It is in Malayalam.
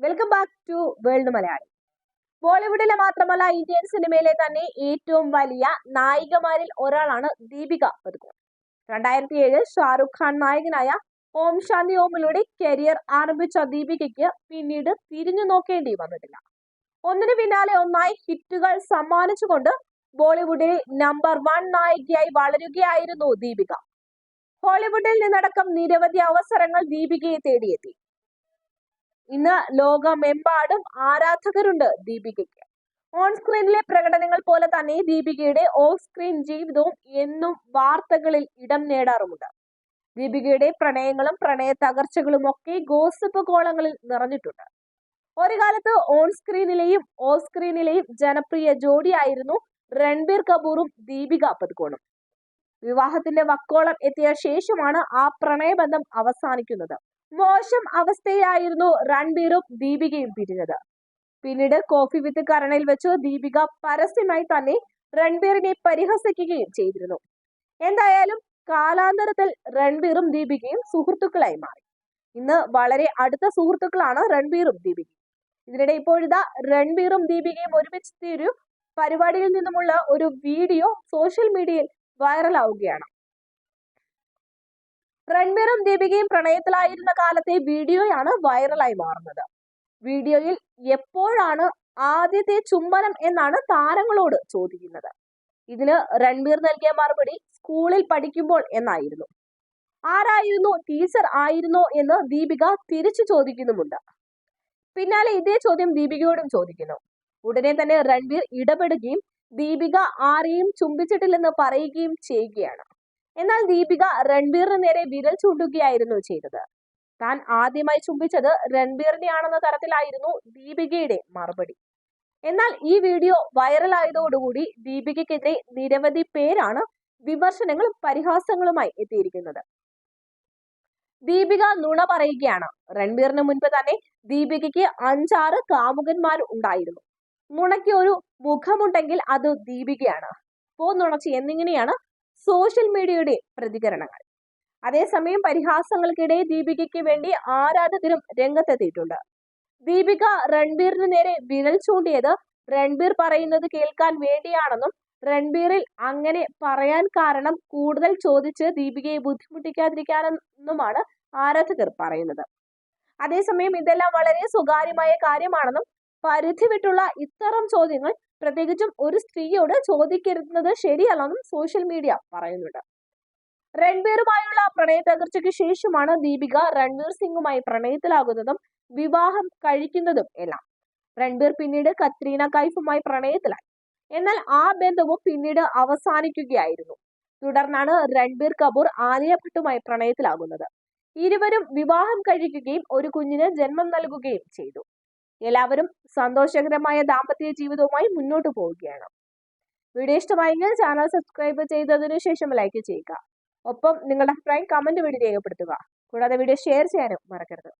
Welcome back to world Malayali ബോളിവുഡിലെ മാത്രമല്ല ഇന്ത്യൻ സിനിമയിലെ തന്നെ ഏറ്റവും വലിയ നായികമാരിൽ ഒരാളാണ് ദീപിക പതുക്കോൺ രണ്ടായിരത്തി ഏഴ് ഷാറുഖ് ഖാൻ നായകനായ ഓം ശാന്തി ഓമിലൂടെ കരിയർ ആരംഭിച്ച ദീപികയ്ക്ക് പിന്നീട് തിരിഞ്ഞു നോക്കേണ്ടി വന്നിട്ടില്ല. ഒന്നിനു പിന്നാലെ ഒന്നായി ഹിറ്റുകൾ സമ്മാനിച്ചുകൊണ്ട് ബോളിവുഡിലെ നമ്പർ വൺ നായികയായി വളരുകയായിരുന്നു ദീപിക. ഹോളിവുഡിൽ നിന്നടക്കം നിരവധി അവസരങ്ങൾ ദീപികയെ തേടിയെത്തി. ഇന്ന് ലോകമെമ്പാടും ആരാധകരുണ്ട് ദീപികയ്ക്ക്. ഓൺ സ്ക്രീനിലെ പ്രകടനങ്ങൾ പോലെ തന്നെ ദീപികയുടെ ഓഫ് സ്ക്രീൻ ജീവിതവും എന്നും വാർത്തകളിൽ ഇടം നേടാറുമുണ്ട്. ദീപികയുടെ പ്രണയങ്ങളും പ്രണയ തകർച്ചകളും ഒക്കെ ഗോസിപ്പ് കോളങ്ങളിൽ നിറഞ്ഞിട്ടുണ്ട്. ഒരു കാലത്ത് ഓൺ സ്ക്രീനിലെയും ഓഫ് സ്ക്രീനിലെയും ജനപ്രിയ ജോഡിയായിരുന്നു രൺബീർ കപൂറും ദീപിക പതുക്കോണും വിവാഹത്തിന്റെ വക്കോളം എത്തിയ ശേഷമാണ് ആ പ്രണയബന്ധം അവസാനിക്കുന്നത്. മോശം അവസ്ഥയിലായിരുന്നു രൺബീറും ദീപികയും പിരിഞ്ഞത്. പിന്നീട് കോഫി വിത്ത് കരണയിൽ വെച്ച് ദീപിക പരസ്യമായി തന്നെ രൺബീറിനെ പരിഹസിക്കുകയും ചെയ്തിരുന്നു. എന്തായാലും കാലാന്തരത്തിൽ രൺബീറും ദീപികയും സുഹൃത്തുക്കളായി മാറി. ഇന്ന് വളരെ അടുത്ത സുഹൃത്തുക്കളാണ് രൺബീറും ദീപികയും. ഇതിനിടെ ഇപ്പോഴിതാ രൺബീറും ദീപികയും ഒരുമിച്ച് തീരു പരിപാടിയിൽ നിന്നുമുള്ള ഒരു വീഡിയോ സോഷ്യൽ മീഡിയയിൽ വൈറലാവുകയാണ്. രൺബീറും ദീപികയും പ്രണയത്തിലായിരുന്ന കാലത്തെ വീഡിയോയാണ് വൈറലായി മാറുന്നത്. വീഡിയോയിൽ എപ്പോഴാണ് ആദ്യത്തെ ചുംബനം എന്നാണ് താരങ്ങളോട് ചോദിക്കുന്നത്. ഇതിന് രൺബീർ നൽകിയ മറുപടി സ്കൂളിൽ പഠിക്കുമ്പോൾ എന്നായിരുന്നു. ആരായിരുന്നു ടീച്ചർ ആയിരുന്നോ എന്ന് ദീപിക തിരിച്ചു ചോദിക്കുന്നുമുണ്ട്. പിന്നാലെ ഇതേ ചോദ്യം ദീപികയോടും ചോദിക്കുന്നു. ഉടനെ തന്നെ രൺബീർ ഇടപെടുകയും ദീപിക ആരെയും ചുംബിച്ചിട്ടില്ലെന്ന് പറയുകയും ചെയ്യുകയാണ്. എന്നാൽ ദീപിക രൺബീറിന് നേരെ വിരൽ ചൂണ്ടുകയായിരുന്നു ചെയ്തത്. താൻ ആദ്യമായി ചുംബിച്ചത് രൺബീറിനെയാണെന്ന തരത്തിലായിരുന്നു ദീപികയുടെ മറുപടി. എന്നാൽ ഈ വീഡിയോ വൈറലായതോടുകൂടി ദീപികയ്ക്കെതിരെ നിരവധി പേരാണ് വിമർശനങ്ങളും പരിഹാസങ്ങളുമായി എത്തിയിരിക്കുന്നത്. ദീപിക നുണ പറയുകയാണ്. രൺബീറിന് മുൻപ് തന്നെ ദീപികയ്ക്ക് അഞ്ചാറ് കാമുകന്മാർ ഉണ്ടായിരുന്നു. നുണയ്ക്ക് ഒരു മുഖമുണ്ടെങ്കിൽ അത് ദീപികയാണ്. പോ നുണച്ച് എന്നിങ്ങനെയാണ് സോഷ്യൽ മീഡിയയുടെ പ്രതികരണങ്ങൾ. അതേസമയം പരിഹാസങ്ങൾക്കിടെ ദീപികയ്ക്ക് വേണ്ടി ആരാധകരും രംഗത്തെത്തിയിട്ടുണ്ട്. ദീപിക രൺബീറിന് നേരെ വിരൽ ചൂണ്ടിയത് രൺബീർ പറയുന്നത് കേൾക്കാൻ വേണ്ടിയാണെന്നും രൺബീറിൽ അങ്ങനെ പറയാൻ കാരണം കൂടുതൽ ചോദിച്ച് ദീപികയെ ബുദ്ധിമുട്ടിക്കാതിരിക്കാനെന്നുമാണ് ആരാധകർ പറയുന്നത്. അതേസമയം ഇതെല്ലാം വളരെ സ്വകാര്യമായ കാര്യമാണെന്നും പരിധി വിട്ടുള്ള ഇത്തരം ചോദ്യങ്ങൾ പ്രത്യേകിച്ചും ഒരു സ്ത്രീയോട് ചോദിക്കരുന്നത് ശരിയല്ലെന്നും സോഷ്യൽ മീഡിയ പറയുന്നുണ്ട്. രൺബീറുമായുള്ള പ്രണയ തകർച്ചയ്ക്ക് ശേഷമാണ് ദീപിക രൺവീർ സിംഗുമായി പ്രണയത്തിലാകുന്നതും വിവാഹം കഴിക്കുന്നതും എല്ലാം. രൺബീർ പിന്നീട് കത്രീന കൈഫുമായി പ്രണയത്തിലായി. എന്നാൽ ആ ബന്ധവും പിന്നീട് അവസാനിക്കുകയായിരുന്നു. തുടർന്നാണ് രൺബീർ കപൂർ ആലിയ ഭട്ടുമായി പ്രണയത്തിലാകുന്നത്. ഇരുവരും വിവാഹം കഴിക്കുകയും ഒരു കുഞ്ഞിന് ജന്മം നൽകുകയും ചെയ്തു. എല്ലാവരും സന്തോഷകരമായ ദാമ്പത്യ ജീവിതവുമായി മുന്നോട്ട് പോവുകയാണ്. വീഡിയോ ഇഷ്ടമായെങ്കിൽ ചാനൽ സബ്സ്ക്രൈബ് ചെയ്തതിന് ശേഷം ലൈക്ക് ചെയ്യുക. ഒപ്പം നിങ്ങളുടെ അഭിപ്രായം കമന്റ് വഴി രേഖപ്പെടുത്തുക. കൂടാതെ വീഡിയോ ഷെയർ ചെയ്യാനും മറക്കരുത്.